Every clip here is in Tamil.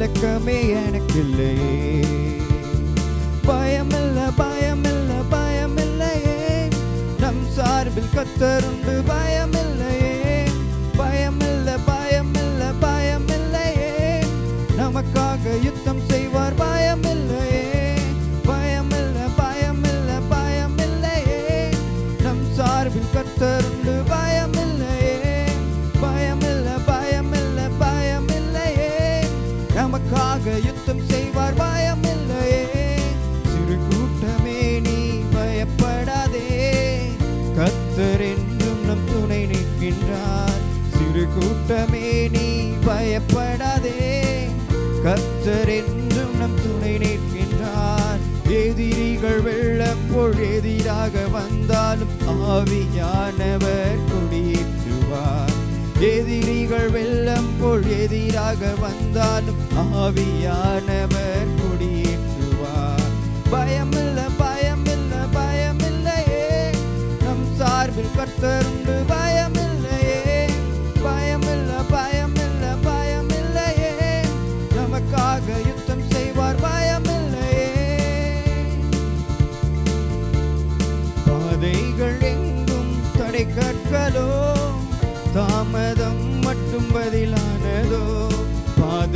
கலக்கமே எனக்கு இல்லை பயமில்ல பயமில்ல பயமில்லையே. நம் சார்பில் கத்தருண்டு கத்தர் என்றும் நம் துணை நிற்கின்றார். எதிரிகள் வெள்ளம் போல் எதிராக வந்தாலும் ஆவியானவர் குடியேற்றுவார். எதிரிகள் வெள்ளம் போல் எதிராக வந்தாலும் ஆவியானவர் குடியேற்றுவார். பயமில்ல பயமில்ல பயமில்லையே. நம் சார்பில் கர்த்தருண்டு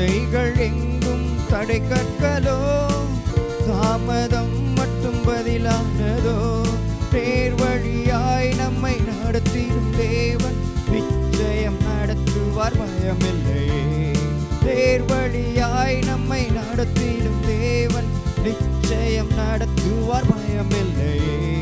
பாதைகள் எங்கும் தடை கற்களோ தாமதம் மட்டும் பதிலானதோ? பேர் வழியாய் நம்மை நடத்திடும் தேவன் நிச்சயம் நடத்துவார் பயமில்லையே பேர் வழியாய் நம்மை நடத்திடும் தேவன் நிச்சயம் நடத்துவார் பயமில்லையே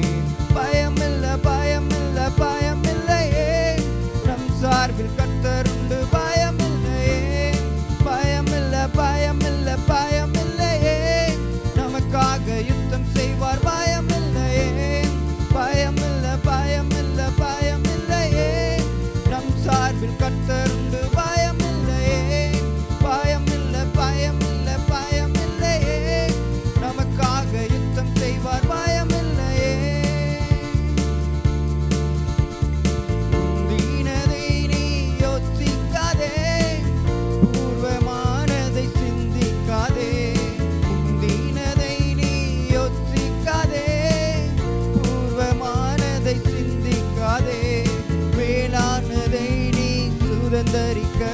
சுதந்தரிக்க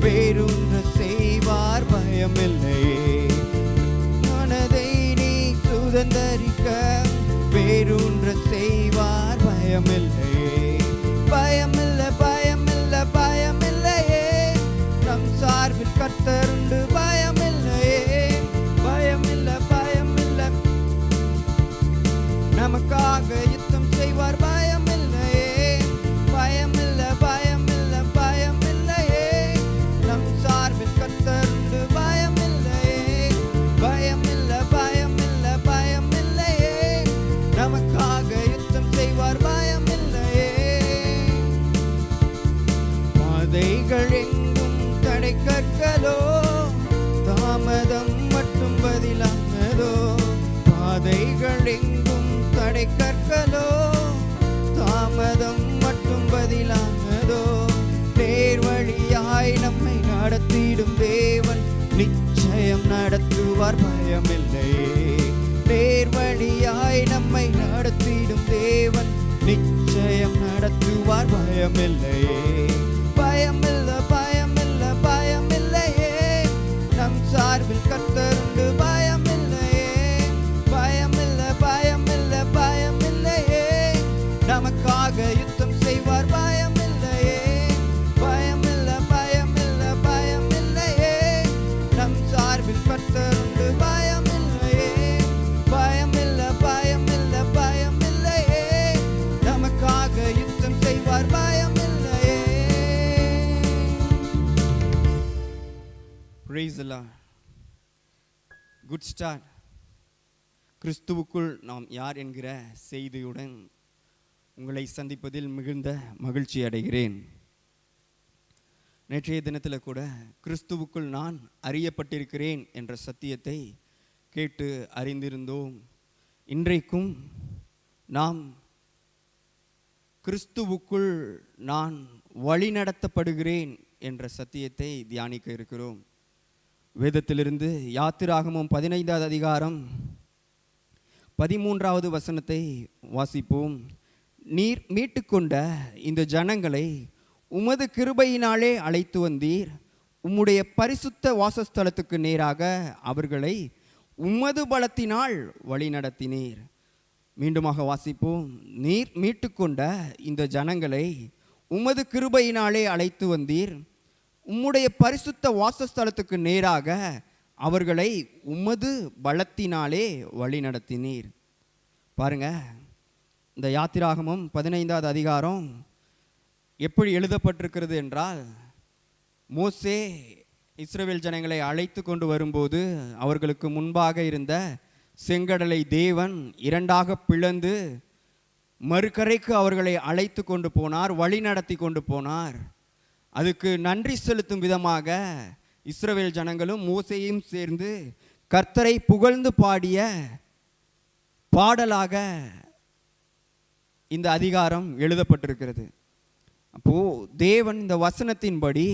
வேறொன்று செய்வார் பயமில்லையே. மனதை நீ சுதந்தரிக்க வேறொன்று செய்வார் பயமில்லையே. பயமில்லை பயமில்லை பயமில்லையே. நம் சார்பில் கத்தருண்டு பாதைகள் எங்கும் தடை கற்களோ தாமதம் மட்டும் பதிலானதோ? பாதைகள் எங்கும் தடை கற்களோ தாமதம் மட்டும் பதிலானதோ? நேர் வழியாய் நம்மை நடத்திடும் தேவன் நிச்சயம் நடத்துவார் பயமில்லை. நேர் வழியாய் நம்மை நடத்திடும் தேவன் நிச்சயம் நடத்துவார் பயமில்லையே Praise எல்லாம் குட் Good கிறிஸ்துவுக்குள் நாம் யார் என்கிற செய்தியுடன் உங்களை சந்திப்பதில் மிகுந்த மகிழ்ச்சி அடைகிறேன். நேற்றைய தினத்தில் கூட கிறிஸ்துவுக்குள் நான் அறியப்பட்டிருக்கிறேன் என்ற சத்தியத்தை கேட்டு அறிந்திருந்தோம். இன்றைக்கும் நாம் கிறிஸ்துவுக்குள் நான் வழிநடத்தப்படுகிறேன் என்ற சத்தியத்தை தியானிக்க இருக்கிறோம். வேதத்திலிருந்து யாத்திராகமும் பதினைந்தாவது அதிகாரம் பதிமூன்றாவது வசனத்தை வாசிப்போம். நீர் மீட்டுக்கொண்ட இந்த ஜனங்களை உமது கிருபையினாலே அழைத்து வந்தீர். உம்முடைய பரிசுத்த வாசஸ்தலத்துக்கு நேராக அவர்களை உமது பலத்தினால் வழிநடத்தினீர் மீண்டுமாக வாசிப்போம். நீர் மீட்டுக்கொண்ட இந்த ஜனங்களை உமது கிருபையினாலே அழைத்து வந்தீர். உம்முடைய பரிசுத்த வாசஸ்தலத்துக்கு நேராக அவர்களை உமது பலத்தினாலே வழிநடத்தினீர் பாருங்க இந்த யாத்திராகமும் பதினைந்தாவது அதிகாரம் எப்படி எழுதப்பட்டிருக்கிறது என்றால் மோசே இஸ்ரேல் ஜனங்களை அழைத்து கொண்டு வரும்போது அவர்களுக்கு முன்பாக இருந்த செங்கடலை தேவன் இரண்டாக பிளந்து மறுக்கரைக்கு அவர்களை அழைத்து கொண்டு போனார் வழி நடத்தி கொண்டு போனார். அதுக்கு நன்றி செலுத்தும் விதமாக இஸ்ரவேல் ஜனங்களும் மோசையும் சேர்ந்து கர்த்தரை புகழ்ந்து பாடிய பாடலாக இந்த அதிகாரம் எழுதப்பட்டிருக்கிறது. அப்போ தேவன் இந்த வசனத்தின்படி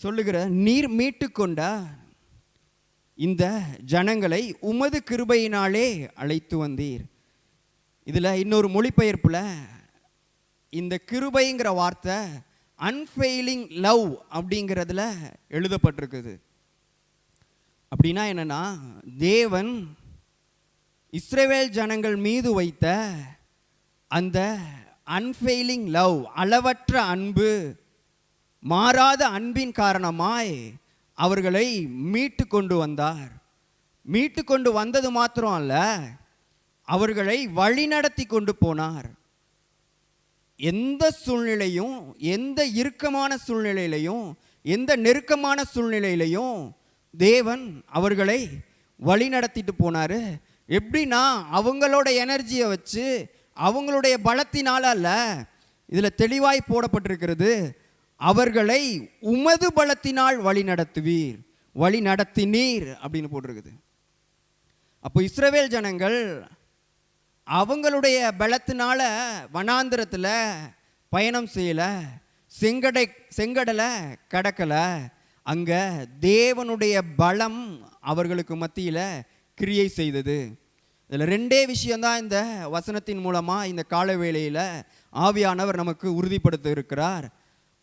சொல்லுகிற நீர் மீட்டுக்கொண்ட இந்த ஜனங்களை உமது கிருபையினாலே அழைத்து வந்தீர். இதில் இன்னொரு மொழிபெயர்ப்புல இந்த கிருபைங்கிற வார்த்தை அன்ஃபெயிலிங் லவ் அப்படிங்கிறதுல எழுதப்பட்டிருக்குது. அப்படின்னா என்னன்னா தேவன் இஸ்ரேவேல் ஜனங்கள் மீது வைத்த அந்த அன்ஃபெயிலிங் லவ் அளவற்ற அன்பு மாறாத அன்பின் காரணமாய் அவர்களை மீட்டு கொண்டு வந்தார். மீட்டு கொண்டு வந்தது மாத்திரம் அல்ல அவர்களை வழிநடத்தி கொண்டு போனார். எந்த சூழ்நிலையும் எந்த இறுக்கமான சூழ்நிலையிலையும் எந்த நெருக்கமான சூழ்நிலையிலையும் தேவன் அவர்களை வழி நடத்திட்டு போனாரு. எப்படின்னா அவங்களோட எனர்ஜியை வச்சு அவங்களுடைய பலத்தினால அல்ல இதில் தெளிவாய் போடப்பட்டிருக்கிறது அவர்களை உமது பலத்தினால் வழி நடத்துவீர் வழி நடத்தினீர் அப்படின்னு போட்டிருக்குது. அப்போ இஸ்ரவேல் ஜனங்கள் அவங்களுடைய பலத்தினால வனாந்திரத்தில் பயணம் செய்யலை செங்கடை செங்கடலை கடக்கலை. அங்கே தேவனுடைய பலம் அவர்களுக்கு மத்தியில் கிரியை செய்தது. இதில் ரெண்டே விஷயந்தான் இந்த வசனத்தின் மூலமாக இந்த காலவேளையில் ஆவியானவர் நமக்கு உறுதிப்படுத்த இருக்கிறார்.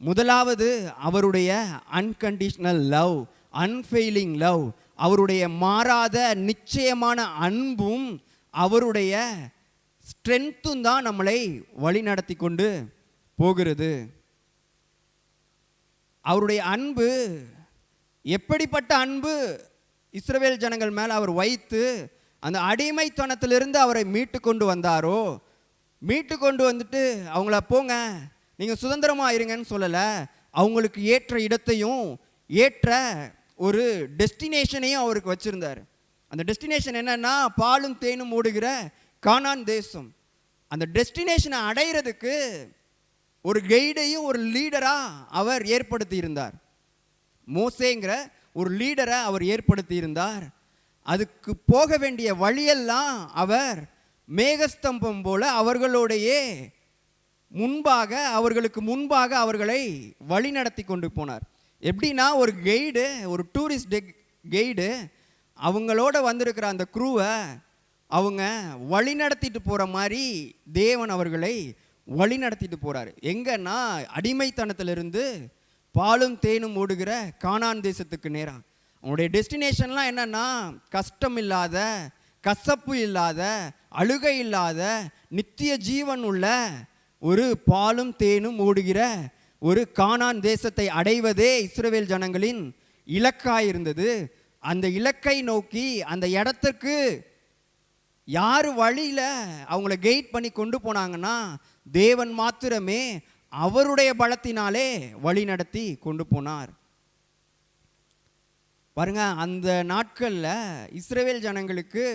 முதலாவது அவருடைய அன்கண்டிஷ்னல் லவ் அன்ஃபெயிலிங் லவ் அவருடைய மாறாத நிச்சயமான அன்பும் அவருடைய ஸ்ட்ரென்த்தும் தான் நம்மளை வழி நடத்தி கொண்டு போகிறது. அவருடைய அன்பு எப்படிப்பட்ட அன்பு இஸ்ரவேல் ஜனங்கள் மேலே அவர் வைத்து அந்த அடிமைத்தனத்திலிருந்து அவரை மீட்டு கொண்டு வந்தாரோ மீட்டு கொண்டு வந்துட்டு அவங்கள போங்க நீங்கள் சுதந்திரமாக இருங்கன்னு சொல்லலை அவங்களுக்கு ஏற்ற இடத்தையும் ஏற்ற ஒரு டெஸ்டினேஷனையும் அவருக்கு வச்சுருந்தார். அந்த டெஸ்டினேஷன் என்னன்னா பாலும் தேனும் ஓடுகிற கானான் தேசம். அந்த டெஸ்டினேஷனை அடையிறதுக்கு ஒரு கைடையும் ஒரு லீடராக அவர் ஏற்படுத்தி இருந்தார் மோசேங்கிற ஒரு லீடரை அவர் ஏற்படுத்தி இருந்தார் அதுக்கு போக வேண்டிய வழியெல்லாம் அவர் மேகஸ்தம்பம் போல அவர்களோடையே முன்பாக அவர்களுக்கு முன்பாக அவர்களை வழி நடத்தி கொண்டு போனார். எப்படின்னா ஒரு கைடு ஒரு டூரிஸ்ட் கைடு அவங்களோட வந்திருக்கிற அந்த குருவை அவங்க வழி நடத்திட்டு போகிற மாதிரி தேவன் அவர்களை வழி நடத்திட்டு போகிறாரு எங்கன்னா அடிமைத்தனத்திலிருந்து பாலும் தேனும் ஓடுகிற கானான் தேசத்துக்கு நேராக அவனுடைய டெஸ்டினேஷன்லாம் என்னன்னா கஷ்டம் இல்லாத கசப்பு இல்லாத அழுகை இல்லாத நித்திய ஜீவன் உள்ள ஒரு பாலும் தேனும் ஓடுகிற ஒரு கானான் தேசத்தை அடைவதே இஸ்ரவேல் ஜனங்களின் இலக்காக இருந்தது அந்த இலக்கை நோக்கி அந்த இடத்துக்கு யார் வழியில் அவங்கள கெயிட் பண்ணி கொண்டு போனாங்கன்னா தேவன் மாத்திரமே அவருடைய பலத்தினாலே வழி நடத்தி கொண்டு போனார். பாருங்க அந்த நாட்களில் இஸ்ரேவேல் ஜனங்களுக்கு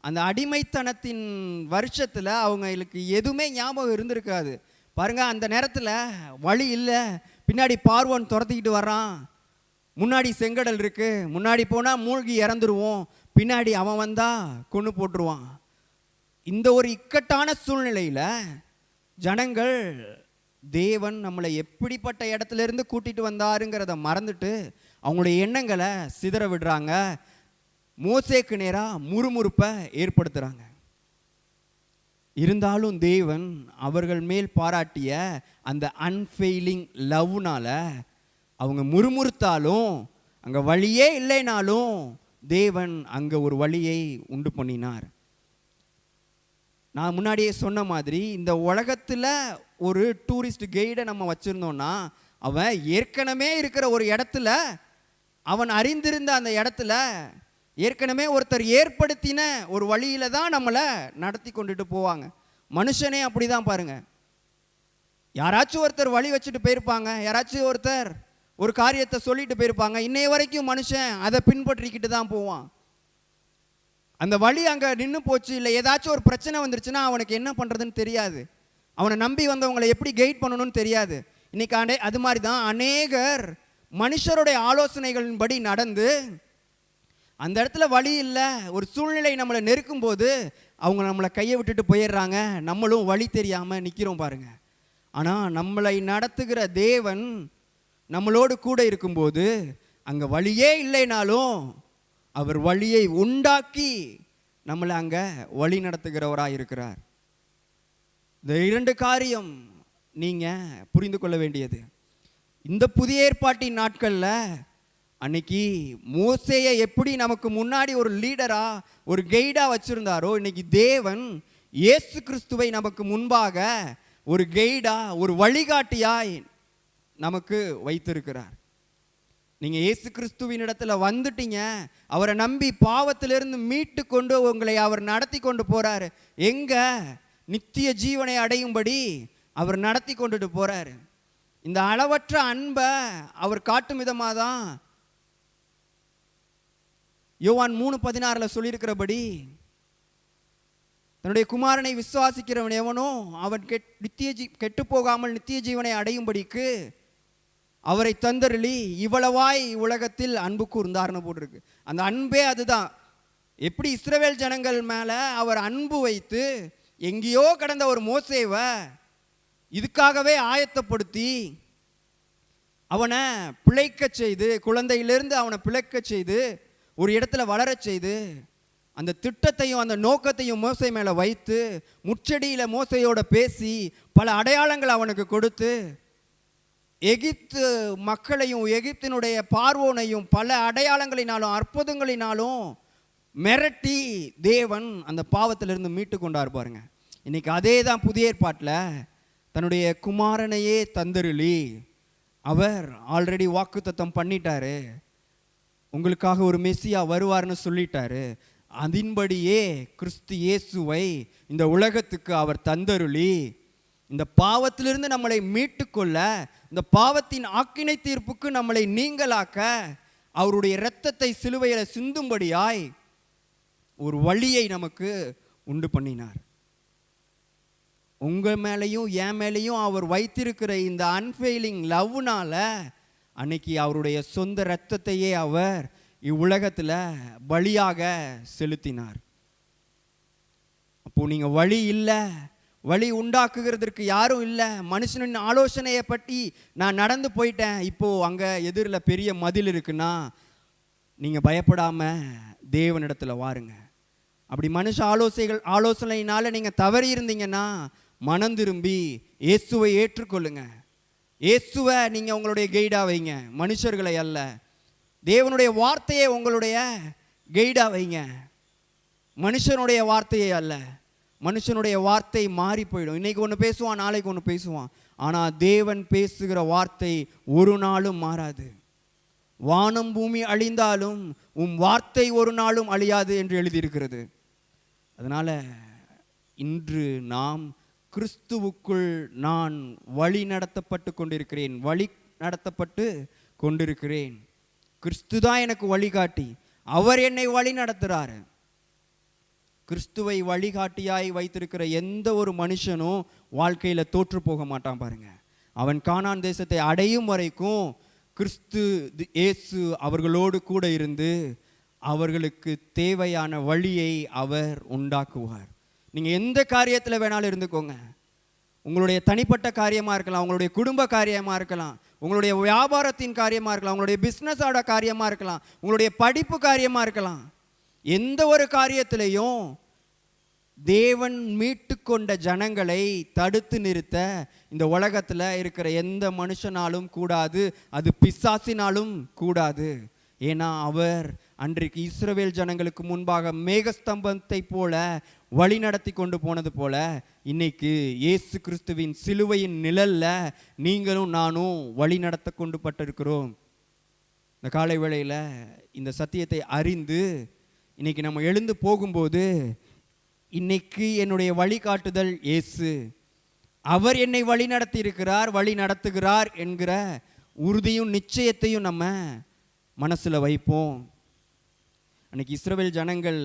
அந்த அடிமைத்தனத்தின் வருஷத்தில் அவங்களுக்கு எதுவுமே ஞாபகம் இருந்திருக்காது. பாருங்க அந்த நேரத்தில் வழி இல்லை. பின்னாடி பார்வன் துரத்திக்கிட்டு வர்றான். முன்னாடி செங்கடல் இருக்கு முன்னாடி போனால் மூழ்கி இறந்துருவோம் பின்னாடி அவன் வந்தா கொண்டு போட்டுருவான். இந்த ஒரு இக்கட்டான சூழ்நிலையில ஜனங்கள் தேவன் நம்மளை எப்படிப்பட்ட இடத்துல இருந்து கூட்டிட்டு வந்தாருங்கிறத மறந்துட்டு அவங்களுடைய எண்ணங்களை சிதற விடுறாங்க. மோசேக்கு நேராக முறுமுறுப்பை ஏற்படுத்துகிறாங்க இருந்தாலும் தேவன் அவர்கள் மேல் பாராட்டிய அந்த அன்ஃபெயிலிங் லவ்னால அவங்க முறுமுறுத்தாலும் அங்கே வழியே இல்லைனாலும் தேவன் அங்கே ஒரு வழியை உண்டு பண்ணினார். நான் முன்னாடியே சொன்ன மாதிரி இந்த உலகத்தில் ஒரு டூரிஸ்ட் கைடை நம்ம வச்சுருந்தோம்னா அவன் ஏற்கனவே இருக்கிற ஒரு இடத்துல அவன் அறிந்திருந்த அந்த இடத்துல ஏற்கனவே ஒருத்தர் ஏற்படுத்தின ஒரு வழியில் தான் நம்மளை நடத்தி கொண்டுட்டு போவாங்க. மனுஷனே அப்படி தான் பாருங்கள் யாராச்சும் ஒருத்தர் வழி வச்சுட்டு போயிருப்பாங்க. யாராச்சும் ஒருத்தர் ஒரு காரியத்தை சொல்லிட்டு போயிருப்பாங்க. இன்னைய வரைக்கும் மனுஷன் அதை பின்பற்றிக்கிட்டு தான் போவான். அந்த வழி அங்கே நின்று போச்சு இல்லை ஏதாச்சும் ஒரு பிரச்சனை வந்துருச்சுன்னா அவனுக்கு என்ன பண்ணுறதுன்னு தெரியாது. அவனை நம்பி வந்தவங்களை எப்படி கைட் பண்ணணும்னு தெரியாது. இன்னைக்கு அனே அது மாதிரி தான் அநேகர் மனுஷருடைய ஆலோசனைகளின்படி நடந்து அந்த இடத்துல வழி இல்லை ஒரு சூழ்நிலை நம்மளை நெருக்கும் போது அவங்க நம்மளை கையை விட்டுட்டு போயிடுறாங்க. நம்மளும் வழி தெரியாமல் நிற்கிறோம் பாருங்க. ஆனால் நம்மளை நடத்துகிற தேவன் நம்மளோடு கூட இருக்கும்போது அங்கே வழியே இல்லைனாலும் அவர் வழியை உண்டாக்கி நம்மளை அங்கே வழி நடத்துகிறவராக இருக்கிறார். இந்த இரண்டு காரியம் நீங்கள் புரிந்து கொள்ள வேண்டியது. இந்த புதிய ஏற்பாட்டின் நாட்களில் அன்னைக்கு மோசையை எப்படி நமக்கு முன்னாடி ஒரு லீடராக ஒரு கெய்டாக வச்சிருந்தாரோ இன்னைக்கு தேவன் இயேசு கிறிஸ்துவை நமக்கு முன்பாக ஒரு கைடா ஒரு வழிகாட்டியாய் நமக்கு வைத்திருக்கிறார். நீங்க இயேசு கிறிஸ்துவின் இடத்துல வந்துட்டீங்க. அவரை நம்பி பாவத்திலிருந்து மீட்டு கொண்டு உங்களை அவர் நடத்தி கொண்டு போறாரு. எங்க? நித்திய ஜீவனை அடையும்படி அவர் நடத்தி கொண்டுட்டு போறாரு. இந்த அளவற்ற அன்பை அவர் காட்டும் விதமாக தான் யோவான் மூணு பதினாறில் சொல்லியிருக்கிறபடி தன்னுடைய குமாரனை விசுவாசிக்கிறவன் எவனோ அவன் கெட் நித்திய ஜீ கெட்டு போகாமல் நித்திய ஜீவனை அடையும்படிக்கு அவரை தந்தருளி இவ்வளவாய் உலகத்தில் அன்பு கூர்ந்தார்னு போட்டிருக்கு. அந்த அன்பே அதுதான். எப்படி இஸ்ரவேல் ஜனங்கள் மேலே அவர் அன்பு வைத்து எங்கேயோ கடந்த ஒரு மோசேவை இதுக்காகவே ஆயத்தப்படுத்தி அவனை பிழைக்கச் செய்து குழந்தையிலிருந்து அவனை பிழைக்கச் செய்து ஒரு இடத்துல வளரச் செய்து அந்த திட்டத்தையும் அந்த நோக்கத்தையும் மோசை மேலே வைத்து முச்செடியில் மோசையோட பேசி பல அடையாளங்கள் அவனுக்கு கொடுத்து எகிப்து மக்களையும் எகிப்தினுடைய பார்வோனையும் பல அடையாளங்களினாலும் அற்புதங்களினாலும் மிரட்டி தேவன் அந்த பாவத்திலிருந்து மீட்டு கொண்டார் பாருங்க. இன்னைக்கு அதே தான் புதிய ஏற்பாட்டில் தன்னுடைய குமாரனையே தந்தருளி அவர் ஆல்ரெடி வாக்குத்தத்தம் பண்ணிட்டாரு. உங்களுக்காக ஒரு மெஸ்ஸியா வருவார்னு சொல்லிட்டாரு. அதன்படியே கிறிஸ்து இயேசுவை இந்த உலகத்துக்கு அவர் தந்தருளி இந்த பாவத்திலிருந்து நம்மளை மீட்டுக்கொள்ள இந்த பாவத்தின் ஆக்கினை தீர்ப்புக்கு நம்மளை நீங்களாக்க அவருடைய இரத்தத்தை சிலுவையில் சிந்தும்படியாய் ஒரு வழியை நமக்கு உண்டு பண்ணினார். உங்கள் மேலேயும் என் மேலேயும் அவர் வைத்திருக்கிற இந்த அன்ஃபெயிலிங் லவ்னால அன்னைக்கு அவருடைய சொந்த இரத்தத்தையே அவர் இவ்வுலகத்தில் பலியாக செலுத்தினார். அப்போ நீங்கள் வழி இல்லை வழி உண்டாக்குகிறதுக்கு யாரும் இல்லை. மனுஷனின் ஆலோசனையை பற்றி நான் நடந்து போயிட்டேன். இப்போது அங்கே எதிரில் பெரிய மதில் இருக்குன்னா நீங்கள் பயப்படாமல் தேவனிடத்தில் வாருங்க. அப்படி மனுஷ ஆலோசனைகள் ஆலோசனையினால் நீங்கள் தவறி இருந்தீங்கன்னா மனம் திரும்பி இயேசுவை ஏற்றுக்கொள்ளுங்க. இயேசுவை நீங்கள் உங்களுடைய கைடாக வைங்க. மனுஷர்களை அல்ல. தேவனுடைய வார்த்தையை உங்களுடைய கைடாக வைங்க. மனுஷனுடைய வார்த்தையை அல்ல. மனுஷனுடைய வார்த்தை மாறி போயிடும். இன்றைக்கி ஒன்று பேசுவான் நாளைக்கு ஒன்று பேசுவான். ஆனால் தேவன் பேசுகிற வார்த்தை ஒரு நாளும் மாறாது. வானம் பூமி அழிந்தாலும் உம் வார்த்தை ஒரு நாளும் அழியாது என்று எழுதியிருக்கிறது. அதனால் இன்று நாம் கிறிஸ்துவுக்குள் நான் வழி நடத்தப்பட்டு கொண்டிருக்கிறேன். வழி நடத்தப்பட்டு கொண்டிருக்கிறேன். கிறிஸ்து தான் எனக்கு வழிகாட்டி. அவர் என்னை வழி நடத்துகிறாரு கிறிஸ்துவை வழிகாட்டியாய் வைத்திருக்கிற எந்த ஒரு மனுஷனும் வாழ்க்கையில் தோற்று போக மாட்டான் பாருங்க. அவன் காணான் தேசத்தை அடையும் வரைக்கும் கிறிஸ்து இயேசு அவர்களோடு கூட இருந்து அவர்களுக்கு தேவையான வழியை அவர் உண்டாக்குவார். நீங்கள் எந்த காரியத்தில் வேணாலும் இருந்துக்கோங்க. உங்களுடைய தனிப்பட்ட காரியமாக இருக்கலாம் உங்களுடைய குடும்ப காரியமாக இருக்கலாம் உங்களுடைய வியாபாரத்தின் காரியமாக இருக்கலாம் உங்களுடைய பிஸ்னஸோட காரியமாக இருக்கலாம் உங்களுடைய படிப்பு காரியமாக இருக்கலாம். எந்த ஒரு காரியத்திலையும் தேவன் மீட்டு கொண்ட ஜனங்களை தடுத்து நிறுத்த இந்த உலகத்தில் இருக்கிற எந்த மனுஷனாலும் கூடாது அது பிசாசினாலும் கூடாது. ஏன்னா அவர் அன்றைக்கு இஸ்ரவேல் ஜனங்களுக்கு முன்பாக மேகஸ்தம்பத்தை போல வழி நடத்தி கொண்டு போனது போல இன்னைக்கு இயேசு கிறிஸ்துவின் சிலுவையின் நிழல்ல நீங்களும் நானும் வழி நடத்த கொண்டு பட்டிருக்கிறோம். இந்த காலை வேளையில் இந்த சத்தியத்தை அறிந்து இன்னைக்கு நம்ம எழுந்து போகும்போது இன்னைக்கு என்னுடைய வழிகாட்டுதல் இயேசு. அவர் என்னை வழி நடத்தி இருக்கிறார் வழி நடத்துகிறார் என்கிற உறுதியும் நிச்சயத்தையும் நம்ம மனசில் வைப்போம். அன்னைக்கு இஸ்ரவேல் ஜனங்கள்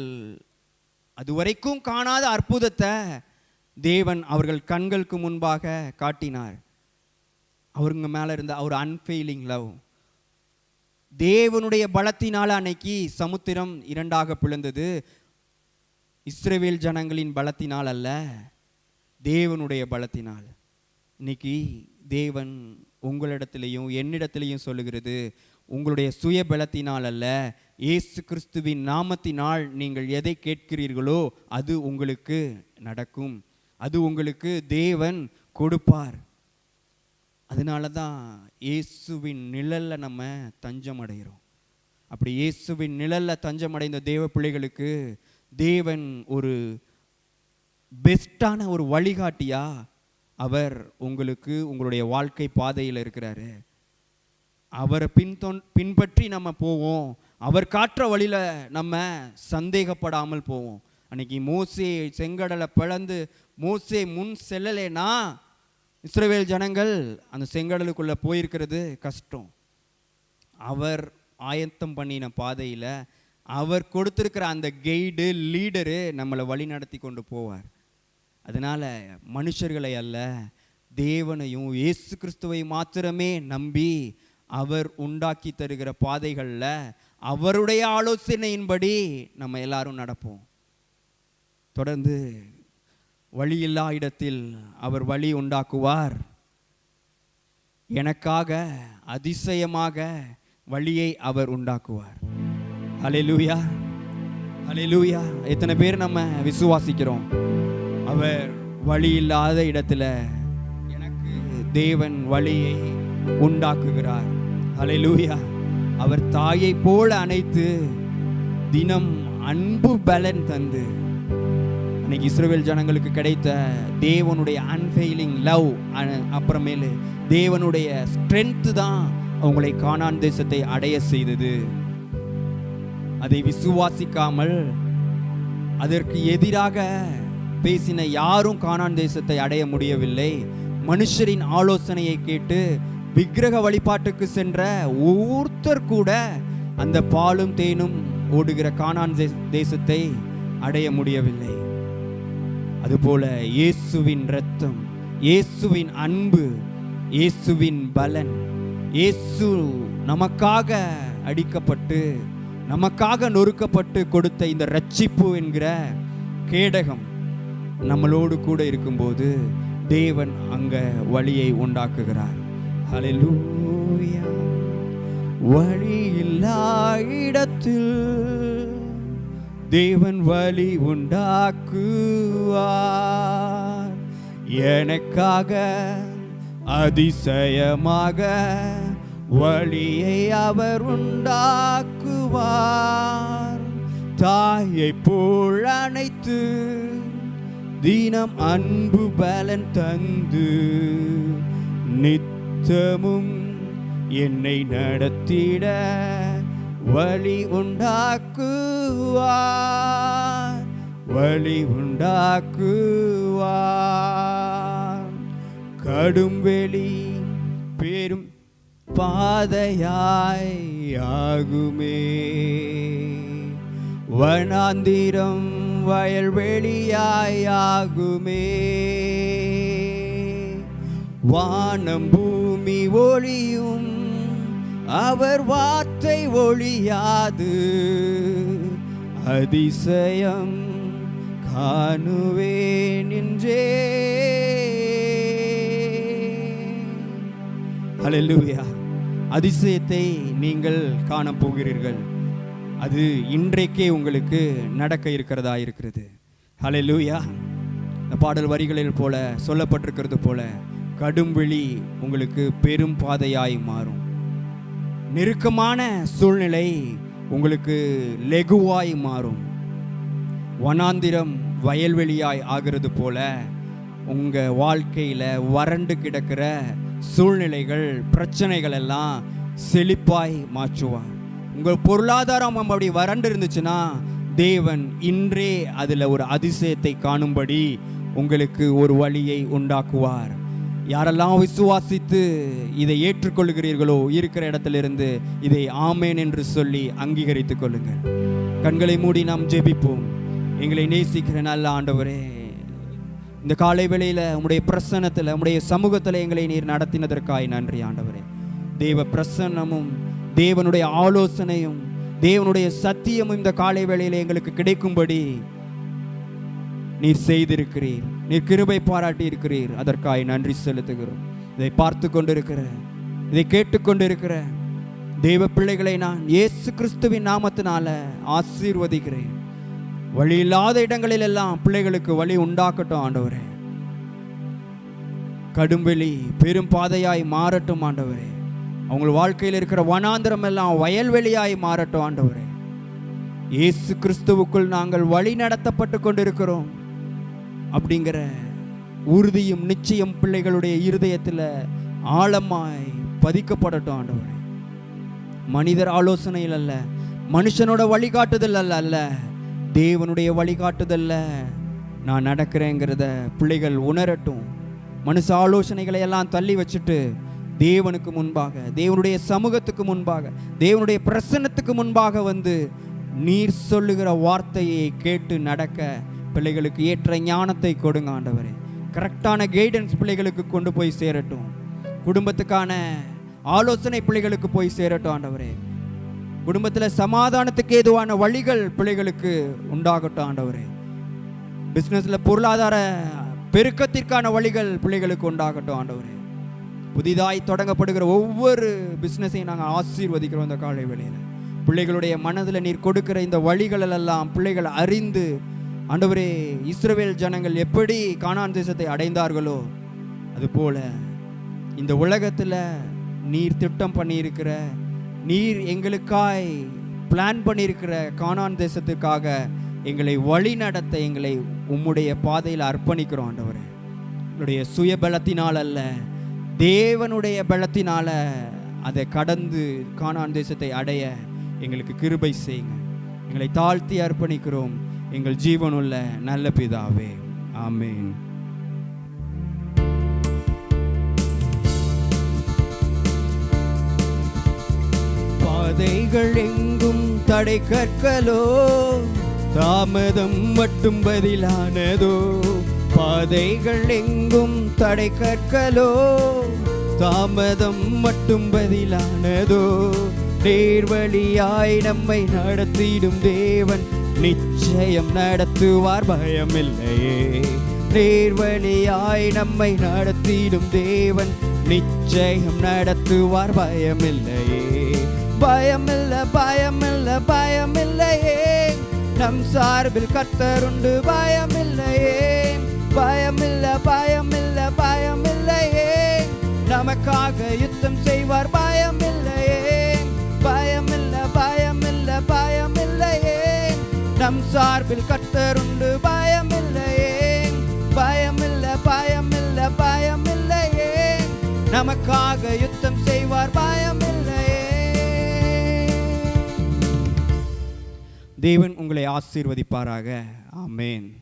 அதுவரைக்கும் காணாத அற்புதத்தை தேவன் அவர்கள் கண்களுக்கு முன்பாக காட்டினார். அவருங்க மேலே இருந்த அவர் அன்ஃபெயிலிங் லவ் தேவனுடைய பலத்தினால் அன்னைக்கு சமுத்திரம் இரண்டாக பிளந்தது. இஸ்ரேவேல் ஜனங்களின் பலத்தினால் அல்ல தேவனுடைய பலத்தினால். இன்னைக்கு தேவன் உங்களிடத்திலையும் என்னிடத்திலையும் சொல்லுகிறது உங்களுடைய சுய பலத்தினால் அல்ல இயேசு கிறிஸ்துவின் நாமத்தினால் நீங்கள் எதை கேட்கிறீர்களோ அது உங்களுக்கு நடக்கும். அது உங்களுக்கு தேவன் கொடுப்பார். அதனால தான் இயேசுவின் நிழலில் நம்ம தஞ்சம் அடைகிறோம் அப்படி இயேசுவின் நிழலில் தஞ்சம் அடைந்த தேவ பிள்ளைகளுக்கு தேவன் ஒரு பெஸ்ட்டான ஒரு வழிகாட்டியா அவர் உங்களுக்கு உங்களுடைய வாழ்க்கை பாதையில் இருக்கிறாரு. அவரை பின்தொன் பின்பற்றி நம்ம போவோம். அவர் காட்டுற வழியில் நம்ம சந்தேகப்படாமல் போவோம். அன்னைக்கு மோசே செங்கடலை பிளந்து மோசே முன் செல்லலைன்னா இஸ்ரேவேல் ஜனங்கள் அந்த செங்கடலுக்குள்ளே போயிருக்கிறது கஷ்டம். அவர் ஆயத்தம் பண்ணின பாதையில் அவர் கொடுத்துருக்கிற அந்த கைடு லீடரு நம்மளை வழி நடத்தி கொண்டு போவார். அதனால மனுஷர்களை அல்ல தேவனையும் இயேசு கிறிஸ்துவை மாத்திரமே நம்பி அவர் உண்டாக்கி தருகிற பாதைகளில் அவருடைய ஆலோசனையின்படி நம்ம எல்லாரும் நடப்போம். தொடர்ந்து வழியில்லா இடத்தில் அவர் வழி உண்டாக்குவார். எனக்காக அதிசயமாக வழியை அவர் உண்டாக்குவார். அலையலூயா அலையலூயா எத்தனை பேர் நம்ம விசுவாசிக்கிறோம்? அவர் வழி இல்லாத இடத்துல எனக்கு தேவன் வழியை உண்டாக்குகிறார். அலையலூயா அவர் தாயை போல அணைத்து தினம் அன்பு பலன் தந்து இன்னைக்கு இஸ்ரேல் ஜனங்களுக்கு கிடைத்த தேவனுடைய அன்ஃபெயிலிங் லவ் அப்புறமேலு தேவனுடைய ஸ்ட்ரென்த்து தான் அவங்களை காணான் தேசத்தை அடைய செய்தது. அதை விசுவாசிக்காமல் அதற்கு எதிராக பேசின யாரும் காணான் தேசத்தை அடைய முடியவில்லை. மனுஷரின் ஆலோசனையை கேட்டு விக்கிரக வழிபாட்டுக்கு சென்ற ஒருத்தர் கூட அந்த பாலும் தேனும் ஓடுகிற காணான் தேசத்தை அடைய முடியவில்லை. அதுபோல இயேசுவின் இரத்தம் இயேசுவின் அன்பு இயேசுவின் பலன் இயேசு நமக்காக அடிக்கப்பட்டு நமக்காக நொறுக்கப்பட்டு கொடுத்த இந்த ரட்சிப்பு என்கிற கேடகம் நம்மளோடு கூட இருக்கும்போது தேவன் அங்க வழியை உண்டாக்குகிறார். ஹalleluya. வழி இல்லா இடத்தில் தேவன் வழி உண்டாக்குவார். எனக்காக அதிசயமாக வழியை அவர் உண்டாக்குவார். தாயை போல் அணைத்து தினம் அன்பு பலன் தந்து நித்தமும் என்னை நடத்திட வழி உண்டாக்குவார். வழி உண்டாக்குவார். கடும் வெளி பெரும் பாதையாய் ஆகுமே. வனாந்திரம் வயல்வெளியாய் ஆகுமே. வானம் பூமி ஒளியும் அவர் வார்த்தை ஒழியாது. அதிசயம் காணுவேன் என்றே. ஹalleluya அதிசயத்தை நீங்கள் காணப்போகிறீர்கள் அது இன்றைக்கே உங்களுக்கு நடக்க இருக்கிறதா இருக்கிறது. ஹalleluya இந்த பாடல் வரிகளில் போல சொல்லப்பட்டிருக்கிறது போல கடும் விழி உங்களுக்கு பெரும் பாதையாய் மாறும். நெருக்கமான சூழ்நிலை உங்களுக்கு லெகுவாய் மாறும். வனாந்திரம் வயல்வெளியாய் ஆகிறது போல உங்கள் வாழ்க்கையில் வறண்டு கிடக்கிற சூழ்நிலைகள் பிரச்சனைகள் எல்லாம் செழிப்பாய் மாற்றுவார் உங்கள் பொருளாதாரம் அப்படி வறண்டு இருந்துச்சுன்னா தேவன் இன்றே அதில் ஒரு அதிசயத்தை காணும்படி உங்களுக்கு ஒரு வழியை உண்டாக்குவார். யாரெல்லாம் விசுவாசித்து இதை ஏற்றுக்கொள்கிறீர்களோ இருக்கிற இடத்திலிருந்து இதை ஆமேன் என்று சொல்லி அங்கீகரித்துக் கொள்ளுங்கள். கண்களை மூடி நாம் ஜெபிப்போம். எங்களை நேசிக்கிற நல்ல ஆண்டவரே இந்த காலை வேளையில் உங்களுடைய பிரசன்னத்தில் உங்களுடைய சமூகத்தில் எங்களை நீர் நடத்தினதற்காய் நன்றி ஆண்டவரே. தேவ பிரசன்னமும் தேவனுடைய ஆலோசனையும் தேவனுடைய சத்தியமும் இந்த காலை வேளையில் எங்களுக்கு கிடைக்கும்படி நீர் செய்திருக்கிறீர். நீர் கிருபை பாராட்டி இருக்கிறீர் அதற்காய் நன்றி செலுத்துகிறோம். இதை பார்த்து கொண்டிருக்கிற இதை கேட்டுக்கொண்டிருக்கிற தெய்வ பிள்ளைகளை நான் இயேசு கிறிஸ்துவின் நாமத்தினால ஆசீர்வதிக்கிறேன். வழி இல்லாத இடங்களில் எல்லாம் பிள்ளைகளுக்கு வழி உண்டாக்கட்டும் ஆண்டவரே. கடும்பெளி பெரும் பாதையாய் மாறட்டும் ஆண்டவரே. அவங்க வாழ்க்கையில் இருக்கிற வனாந்திரம் எல்லாம் வயல்வெளியாய் மாறட்டும் ஆண்டவரே. இயேசு கிறிஸ்துவுக்குள் நாங்கள் வழி நடத்தப்பட்டு கொண்டிருக்கிறோம். அப்படிங்கிற உறுதியும் நிச்சயம் பிள்ளைகளுடைய இருதயத்தில் ஆழமாய் பதிக்கப்படட்டும் ஆண்டவரே. மனிதர் ஆலோசனையில் அல்ல மனுஷனோட வழிகாட்டுதல் அல்ல அல்ல. தேவனுடைய வழிகாட்டுதல்ல நான் நடக்கிறேங்கிறத பிள்ளைகள் உணரட்டும். மனுஷ ஆலோசனைகளை எல்லாம் தள்ளி வச்சுட்டு தேவனுக்கு முன்பாக தேவனுடைய சமூகத்துக்கு முன்பாக தேவனுடைய பிரசன்னத்துக்கு முன்பாக வந்து நீர் சொல்லுகிற வார்த்தையை கேட்டு நடக்க பிள்ளைகளுக்கு ஏற்ற ஞானத்தை கொடுங்க ஆண்டவரே. கரெக்டான கைடன்ஸ் பிள்ளைகளுக்கு கொண்டு போய் சேரட்டும். குடும்பத்துக்கான ஆலோசனை பிள்ளைகளுக்கு போய் சேரட்டும் ஆண்டவரே. குடும்பத்தில் சமாதானத்துக்கு ஏதுவான வழிகள் பிள்ளைகளுக்கு உண்டாகட்டும் ஆண்டவரே. பிஸ்னஸில் பொருளாதார பெருக்கத்திற்கான வழிகள் பிள்ளைகளுக்கு உண்டாகட்டும் ஆண்டவரே. புதிதாய் தொடங்கப்படுகிற ஒவ்வொரு பிஸ்னஸையும் நாங்கள் ஆசீர்வதிக்கிறோம் இந்த காலை வேளையில். பிள்ளைகளுடைய மனதில் நீர் கொடுக்கிற இந்த வழிகளெல்லாம் பிள்ளைகள் அறிந்து ஆண்டவரே இஸ்ரவேல் ஜனங்கள் எப்படி கானான் தேசத்தை அடைந்தார்களோ அதுபோல இந்த உலகத்தில் நீர் திட்டம் பண்ணியிருக்கிற நீர் எங்களுக்காய் பிளான் பண்ணியிருக்கிற கானான் தேசத்துக்காக எங்களை வழி நடத்த எங்களை உம்முடைய பாதையில் அர்ப்பணிக்கிறோம் ஆண்டவரே. என்னுடைய சுய பலத்தினால் அல்ல தேவனுடைய பலத்தினால அதை கடந்து கானான் தேசத்தை அடைய எங்களுக்கு கிருபை செய்யுங்க. எங்களை தாழ்த்தி அர்ப்பணிக்கிறோம். எங்கள் ஜீவனுள்ள நல்ல பிதாவே. ஆமேன். பாதைகள் எங்கும் தடை கற்களோ தாமதம் மட்டும் பதிலானதோ? பாதைகள் எங்கும் தடை கற்களோ தாமதம் மட்டும் பதிலானதோ? நேர்வழியாய் நம்மை நடத்திடும் தேவன் நிச்சயம் நடத்துவார் பயமில்லையே. நேர்வழியாய் நம்மை நடத்திடும் தேவன் நிச்சயம் நடத்துவார் பயமில்லையே. பயமில்ல பயமில்ல பயமில்லையே. நம் சார்பில் கத்தருண்டு பயமில்லையே. பயமில்ல பயமில்ல பயமில்லையே. நமக்காக யுத்தம் செய்வார் பயமில்லையே. பயமில்ல பயமில்ல பயம் நம் சார்பில் கத்தருண்டு பயமில்லையே. பயமில்ல பயமில்ல பயமில்லையே. நமக்காக யுத்தம் செய்வார் பயமில்லையே. தேவன் உங்களை ஆசீர்வதிப்பாராக. ஆமேன்.